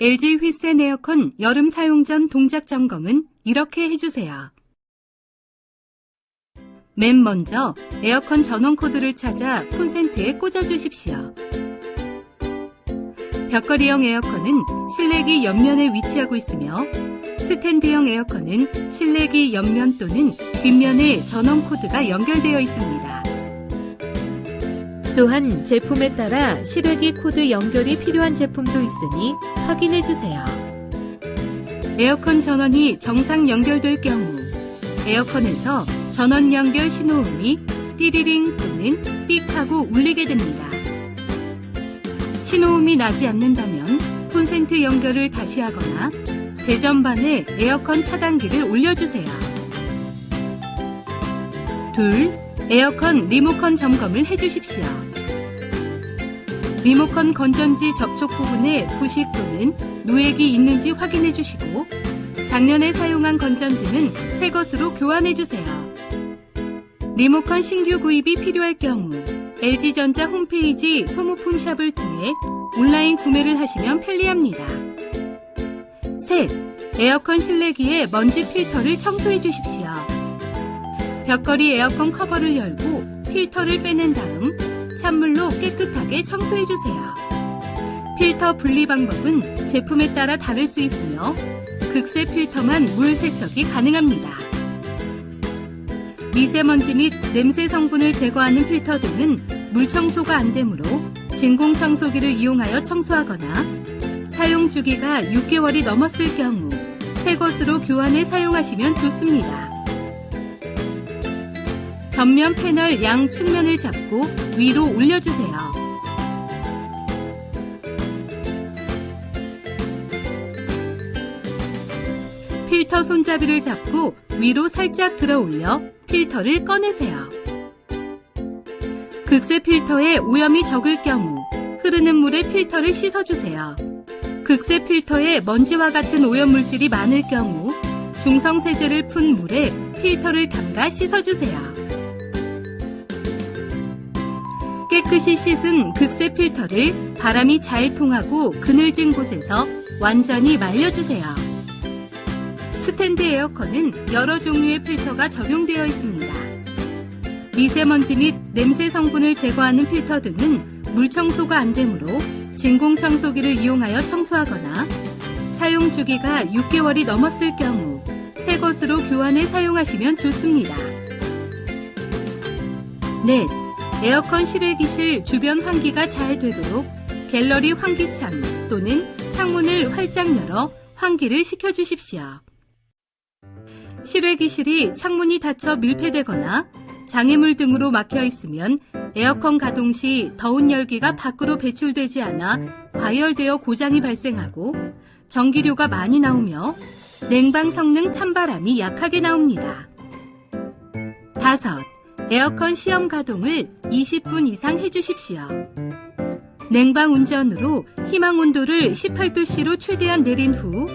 LG 휘센 에어컨 여름 사용 전 동작 점검은 이렇게 해주세요. 맨 먼저 에어컨 전원 코드를 찾아 콘센트에 꽂아주십시오. 벽걸이형 에어컨은 실내기 옆면에 위치하고 있으며 스탠드형 에어컨은 실내기 옆면 또는 뒷면에 전원 코드가 연결되어 있습니다. 또한 제품에 따라 실외기 코드 연결이 필요한 제품도 있으니 확인해 주세요. 에어컨 전원이 정상 연결될 경우 에어컨에서 전원 연결 신호음이 띠리링 또는 삑 하고 울리게 됩니다. 신호음이 나지 않는다면 콘센트 연결을 다시 하거나 배전반에 에어컨 차단기를 올려주세요. 둘, 에어컨 리모컨 점검을 해주십시오. 리모컨 건전지 접촉 부분에 부식 또는 누액이 있는지 확인해 주시고 작년에 사용한 건전지는 새 것으로 교환해 주세요. 리모컨 신규 구입이 필요할 경우 LG전자 홈페이지 소모품 샵을 통해 온라인 구매를 하시면 편리합니다. 셋. 에어컨 실내기에 먼지 필터를 청소해 주십시오. 벽걸이 에어컨 커버를 열고 필터를 빼낸 다음 찬물로 깨끗하게 청소해 주세요. 필터 분리 방법은 제품에 따라 다를 수 있으며 극세 필터만 물 세척이 가능합니다. 미세먼지 및 냄새 성분을 제거하는 필터 등은 물 청소가 안 되므로 진공 청소기를 이용하여 청소하거나 사용 주기가 6개월이 넘었을 경우 새 것으로 교환해 사용하시면 좋습니다. 전면 패널 양 측면을 잡고 위로 올려주세요. 필터 손잡이를 잡고 위로 살짝 들어 올려 필터를 꺼내세요. 극세 필터에 오염이 적을 경우 흐르는 물에 필터를 씻어주세요. 극세 필터에 먼지와 같은 오염물질이 많을 경우 중성 세제를 푼 물에 필터를 담가 씻어주세요. 깨끗이 씻은 극세 필터를 바람이 잘 통하고 그늘진 곳에서 완전히 말려주세요. 스탠드 에어컨은 여러 종류의 필터가 적용되어 있습니다. 미세먼지 및 냄새 성분을 제거하는 필터 등은 물 청소가 안 되므로 진공 청소기를 이용하여 청소하거나 사용 주기가 6개월이 넘었을 경우 새 것으로 교환해 사용하시면 좋습니다. 넷. 에어컨 실외기실 주변 환기가 잘 되도록 갤러리 환기창 또는 창문을 활짝 열어 환기를 시켜주십시오. 실외기실이 창문이 닫혀 밀폐되거나 장애물 등으로 막혀 있으면 에어컨 가동 시 더운 열기가 밖으로 배출되지 않아 과열되어 고장이 발생하고 전기료가 많이 나오며 냉방 성능 찬바람이 약하게 나옵니다. 다섯, 에어컨 시험 가동을 20분 이상 해주십시오. 냉방 운전으로 희망 온도를 18도씨로 최대한 내린 후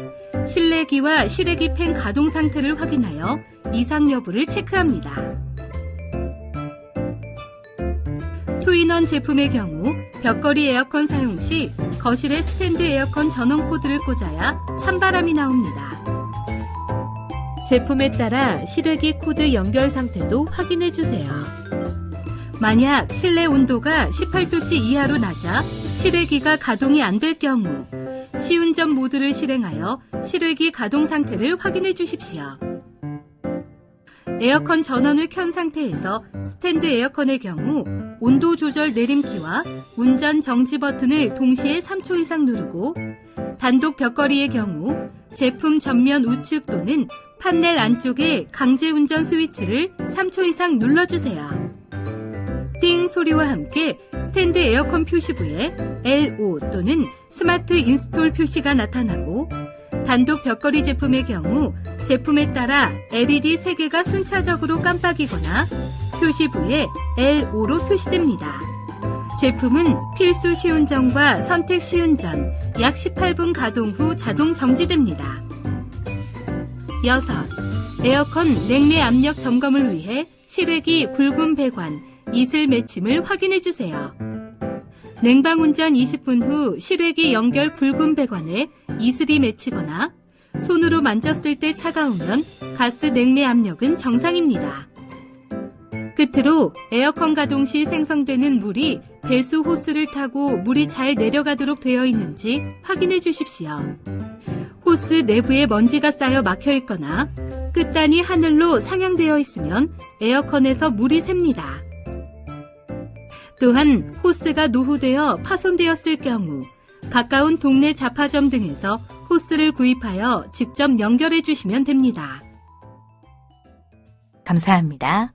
실내기와 실외기 팬 가동 상태를 확인하여 이상 여부를 체크합니다. 투인원 제품의 경우 벽걸이 에어컨 사용 시 거실에 스탠드 에어컨 전원 코드를 꽂아야 찬바람이 나옵니다. 제품에 따라 실외기 코드 연결 상태도 확인해 주세요. 만약 실내 온도가 18도씨 이하로 낮아 실외기가 가동이 안 될 경우 시운전 모드를 실행하여 실외기 가동 상태를 확인해 주십시오. 에어컨 전원을 켠 상태에서 스탠드 에어컨의 경우 온도 조절 내림키와 운전 정지 버튼을 동시에 3초 이상 누르고 단독 벽걸이의 경우 제품 전면 우측 또는 판넬 안쪽에 강제 운전 스위치를 3초 이상 눌러주세요. 띵 소리와 함께 스탠드 에어컨 표시부에 LO 또는 스마트 인스톨 표시가 나타나고 단독 벽걸이 제품의 경우 제품에 따라 LED 3개가 순차적으로 깜빡이거나 표시부에 LO로 표시됩니다. 제품은 필수 시운전과 선택 시운전 약 18분 가동 후 자동 정지됩니다. 여섯, 에어컨 냉매 압력 점검을 위해 실외기 굵은 배관, 이슬 맺힘을 확인해 주세요. 냉방 운전 20분 후 실외기 연결 붉은 배관에 이슬이 맺히거나 손으로 만졌을 때 차가우면 가스 냉매 압력은 정상입니다. 끝으로 에어컨 가동 시 생성되는 물이 배수 호스를 타고 물이 잘 내려가도록 되어 있는지 확인해 주십시오. 호스 내부에 먼지가 쌓여 막혀 있거나 끝단이 하늘로 상향되어 있으면 에어컨에서 물이 샙니다. 또한 호스가 노후되어 파손되었을 경우 가까운 동네 잡화점 등에서 호스를 구입하여 직접 연결해 주시면 됩니다. 감사합니다.